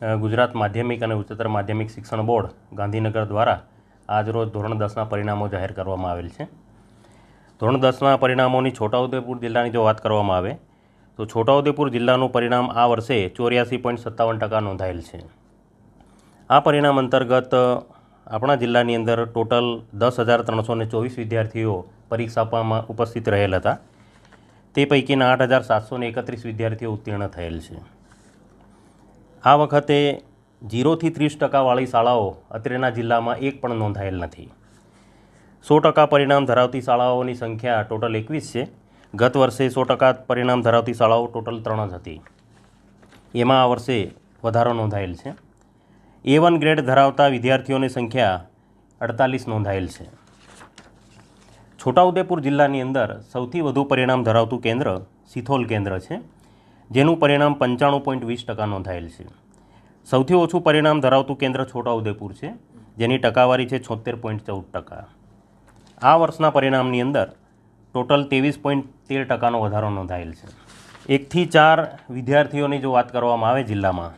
ગુજરાત માધ્યમિક અને ઉચ્ચતર માધ્યમિક શિક્ષણ બોર્ડ ગાંધીનગર દ્વારા આજરોજ ધોરણ દસના પરિણામો જાહેર કરવામાં આવેલ છે. ધોરણ દસના પરિણામોની છોટાઉદેપુર જિલ્લાની જો વાત કરવામાં આવે, તો છોટાઉદેપુર જિલ્લાનું પરિણામ આ વર્ષે ચોર્યાસી પોઈન્ટ સત્તાવન ટકા નોંધાયેલ છે. આ પરિણામ અંતર્ગત આપણા જિલ્લાની અંદર ટોટલ દસ હજાર ત્રણસો ને ચોવીસ વિદ્યાર્થીઓ પરીક્ષા આપવામાં ઉપસ્થિત રહેલ હતા. તે પૈકીના આઠ હજાર સાતસો એકત્રીસ વિદ્યાર્થીઓ ઉત્તીર્ણ થયેલ છે. આ વખતે જીરોથી ત્રીસ ટકાવાળી શાળાઓ અત્રેના જિલ્લામાં એક પણ નોંધાયેલ નથી. સો ટકા પરિણામ ધરાવતી શાળાઓની સંખ્યા ટોટલ એકવીસ છે. ગત વર્ષે સો ટકા પરિણામ ધરાવતી શાળાઓ ટોટલ ત્રણ જ હતી. એમાં આ વર્ષે વધારો નોંધાયેલ છે. એ વન ગ્રેડ ધરાવતા વિદ્યાર્થીઓની સંખ્યા અડતાલીસ નોંધાયેલ છે. છોટાઉદેપુર જિલ્લાની અંદર સૌથી વધુ પરિણામ ધરાવતું કેન્દ્ર સિથોલ કેન્દ્ર છે. જેનું પરિણામ પંચાણું પોઈન્ટ વીસ ટકા નોંધાયેલ છે. સૌથી ઓછું પરિણામ ધરાવતું કેન્દ્ર છોટાઉદેપુર છે, જેની ટકાવારી છે છોતેર પોઈન્ટ ચૌદ ટકા. આ વર્ષના પરિણામની અંદર ટોટલ ત્રેવીસ પોઈન્ટ તેર ટકાનો વધારો નોંધાયેલ છે. એકથી ચાર વિદ્યાર્થીઓની જો વાત કરવામાં આવે જિલ્લામાં,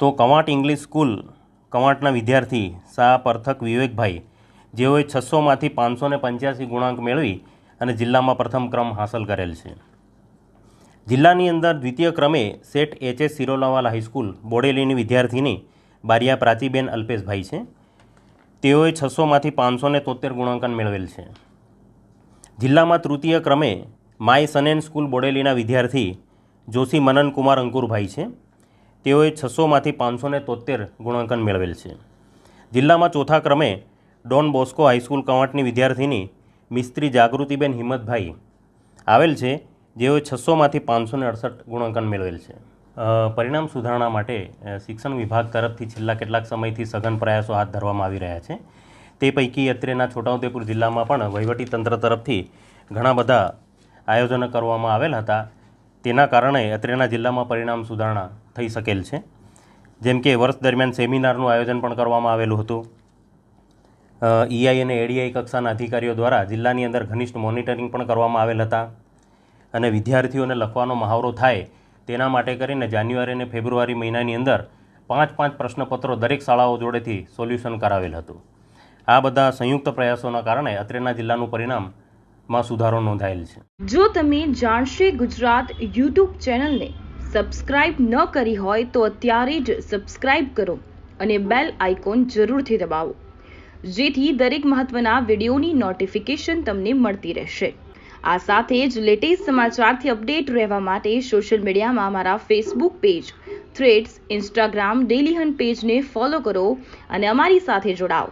તો કવાંટ ઇંગ્લિશ સ્કૂલ કવાંટના વિદ્યાર્થી શાહ પરથક વિવેકભાઈ, જેઓએ છસોમાંથી પાંચસો ને પંચ્યાસી ગુણાંક મેળવી અને જિલ્લામાં પ્રથમ ક્રમ હાંસલ કરેલ છે. જિલ્લાની અંદર દ્વિતીય ક્રમે set H S Sirolawala high school બોડેલીની વિદ્યાર્થીની બારિયા પ્રાચીબેન અલ્પેશભાઈ છે. તેઓએ છસોમાંથી પાંચસો ને તોતેર ગુણાંકન મેળવેલ છે. જિલ્લામાં તૃતીય ક્રમે માય સનેન સ્કૂલ બોડેલીના વિદ્યાર્થી જોશી મનન કુમાર અંકુરભાઈ છે. તેઓએ છસોમાંથી પાંચસો ને તોતેર ગુણાંકન મેળવેલ છે. જિલ્લામાં ચોથા ક્રમે ડોન બોસ્કો હાઈસ્કૂલ કવાંટની વિદ્યાર્થીની મિસ્ત્રી જાગૃતિબેન હિંમતભાઈ આવેલ છે. જેઓએ છસોમાંથી પાંચસો ને અડસઠ ગુણાંકન મેળવેલ છે. પરિણામ સુધારણા માટે શિક્ષણ વિભાગ તરફથી છેલ્લા કેટલાક સમયથી સઘન પ્રયાસો હાથ ધરવામાં આવી રહ્યા છે. તે પૈકી અત્રેના છોટાઉદેપુર જિલ્લામાં પણ વહીવટી તંત્ર તરફથી ઘણા બધા આયોજનો કરવામાં આવેલ હતા. તેના કારણે અત્રેના જિલ્લામાં પરિણામ સુધારણા થઈ શકેલ છે. જેમ કે વર્ષ દરમિયાન સેમિનારનું આયોજન પણ કરવામાં આવેલું હતું. ઈઆઈ અને એડીઆઈ કક્ષાના અધિકારીઓ દ્વારા જિલ્લાની અંદર ઘનિષ્ઠ મોનિટરિંગ પણ કરવામાં આવેલ હતા. અને વિદ્યાર્થીઓને લખવાનો મહાવરો થાય તેના માટે કરીને જાન્યુઆરી અને ફેબ્રુઆરી મહિનાની અંદર પાંચ પાંચ પ્રશ્નપત્રો દરેક શાળાઓ જોડેથી સોલ્યુશન કરાવેલ હતું. આ બધા સંયુક્ત પ્રયાસોના કારણે અત્રેના જિલ્લાનું પરિણામમાં સુધારો નોંધાયેલ છે. જો તમે જાણશે ગુજરાત યુટ્યુબ ચેનલને સબસ્ક્રાઇબ ન કરી હોય તો અત્યારે જ સબસ્ક્રાઇબ કરો અને બેલ આઇકોન જરૂરથી દબાવો. જેથી દરેક મહત્વના વિડીયોની નોટિફિકેશન તમને મળતી રહેશે. આ સાથે જ લેટેસ્ટ સમાચારથી અપડેટ રહેવા માટે સોશિયલ મીડિયામાં અમારા Facebook page Threads Instagram Dailyhunt પેજને ફોલો કરો અને અમારી સાથે જોડાઓ.